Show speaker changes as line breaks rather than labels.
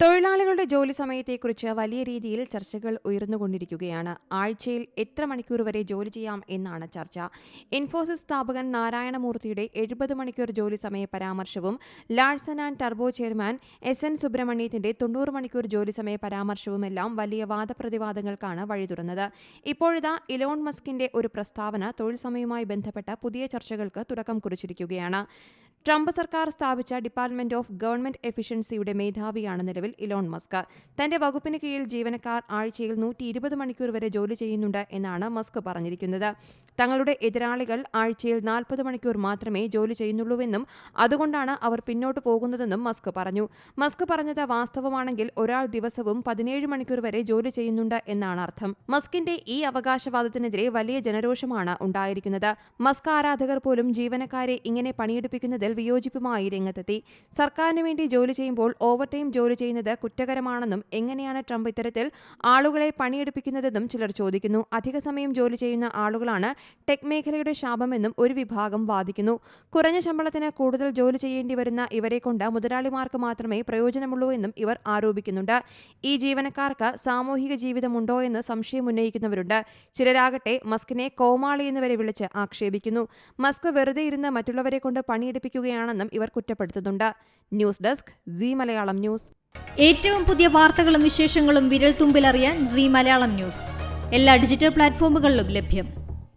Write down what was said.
തൊഴിലാളികളുടെ ജോലി സമയത്തെക്കുറിച്ച് വലിയ രീതിയിൽ ചർച്ചകൾ ഉയർന്നുകൊണ്ടിരിക്കുകയാണ്. ആഴ്ചയിൽ എത്ര മണിക്കൂർ വരെ ജോലി ചെയ്യാം എന്നാണ് ചർച്ച. ഇൻഫോസിസ് സ്ഥാപകൻ നാരായണമൂർത്തിയുടെ എഴുപത് മണിക്കൂർ ജോലി സമയ പരാമർശവും ലാഴ്സൺ ആൻഡ് ടർബോ ചെയർമാൻ എസ് എൻ സുബ്രഹ്മണ്യത്തിന്റെ തൊണ്ണൂറ് മണിക്കൂർ ജോലി സമയ പരാമർശവുമെല്ലാം വലിയ വാദപ്രതിവാദങ്ങൾക്കാണ് വഴി തുറന്നത് ഇപ്പോഴിതാ ഇലോൺ മസ്കിന്റെ ഒരു പ്രസ്താവന തൊഴിൽ സമയവുമായി ബന്ധപ്പെട്ട പുതിയ ചർച്ചകൾക്ക് തുടക്കം കുറിച്ചിരിക്കുകയാണ്. ട്രംപ് സർക്കാർ സ്ഥാപിച്ച ഡിപ്പാർട്ട്മെന്റ് ഓഫ് ഗവൺമെന്റ് എഫിഷ്യൻസിയുടെ മേധാവിയാണ് നിലവിൽ ഇലോൺ മസ്ക്. തന്റെ വകുപ്പിന് കീഴിൽ ജീവനക്കാർ ആഴ്ചയിൽ നൂറ്റി ഇരുപത് മണിക്കൂർ വരെ ജോലി ചെയ്യുന്നുണ്ട് എന്നാണ് മസ്ക് പറഞ്ഞിരിക്കുന്നത്. തങ്ങളുടെ എതിരാളികൾ ആഴ്ചയിൽ നാൽപ്പത് മണിക്കൂർ മാത്രമേ ജോലി ചെയ്യുന്നുള്ളൂവെന്നും അതുകൊണ്ടാണ് അവർ പിന്നോട്ട് പോകുന്നതെന്നും മസ്ക് പറഞ്ഞു. മസ്ക് പറഞ്ഞത് വാസ്തവമാണെങ്കിൽ ഒരാൾ ദിവസവും പതിനേഴ് മണിക്കൂർ വരെ ജോലി ചെയ്യുന്നുണ്ട് എന്നാണ് അർത്ഥം. മസ്കിന്റെ ഈ അവകാശവാദത്തിനെതിരെ വലിയ ജനരോഷമാണ് ഉണ്ടായിരിക്കുന്നത്. മസ്ക് ആരാധകർ പോലും ജീവനക്കാരെ ഇങ്ങനെ പണിയെടുപ്പിക്കുന്നതിൽ വിയോജിപ്പുമായി രംഗത്തെത്തി. സർക്കാരിന് വേണ്ടി ജോലി ചെയ്യുമ്പോൾ ഓവർ ടൈം ജോലി ചെയ്യുന്നത് കുറ്റകരമാണെന്നും എങ്ങനെയാണ് ട്രംപ് ഇത്തരത്തിൽ ആളുകളെ പണിയെടുപ്പിക്കുന്നതെന്നും ചിലർ ചോദിക്കുന്നു. അധിക സമയം ജോലി ചെയ്യുന്ന ആളുകളാണ് ടെക് മേഖലയുടെ ശാപമെന്നും ഒരു വിഭാഗം വാദിക്കുന്നു. കുറഞ്ഞ ശമ്പളത്തിന് കൂടുതൽ ജോലി ചെയ്യേണ്ടി വരുന്ന ഇവരെ കൊണ്ട് മുതലാളിമാർക്ക് മാത്രമേ പ്രയോജനമുള്ളൂ എന്നും ഇവർ ആരോപിക്കുന്നുണ്ട്. ഈ ജീവനക്കാർക്ക് സാമൂഹിക ജീവിതമുണ്ടോ എന്ന് സംശയം ഉന്നയിക്കുന്നവരുണ്ട്. ചിലരാകട്ടെ മസ്കിനെ കോമാളി എന്നിവരെ വിളിച്ച് ആക്ഷേപിക്കുന്നു. മസ്ക് വെറുതെ ഇരുന്ന് മറ്റുള്ളവരെ കൊണ്ട് പണിയെടുപ്പിക്കുകയാണെന്നും ഇവർ കുറ്റപ്പെടുത്തുന്നുണ്ട്. News desk Zee Malayalam news.
ഏറ്റവും പുതിയ വാർത്തകളും വിശേഷങ്ങളും വിരൽ തുമ്പിലറിയാൻ സി മലയാളം ന്യൂസ്. എല്ലാ ഡിജിറ്റൽ പ്ലാറ്റ്ഫോമുകളിലും ലഭ്യം.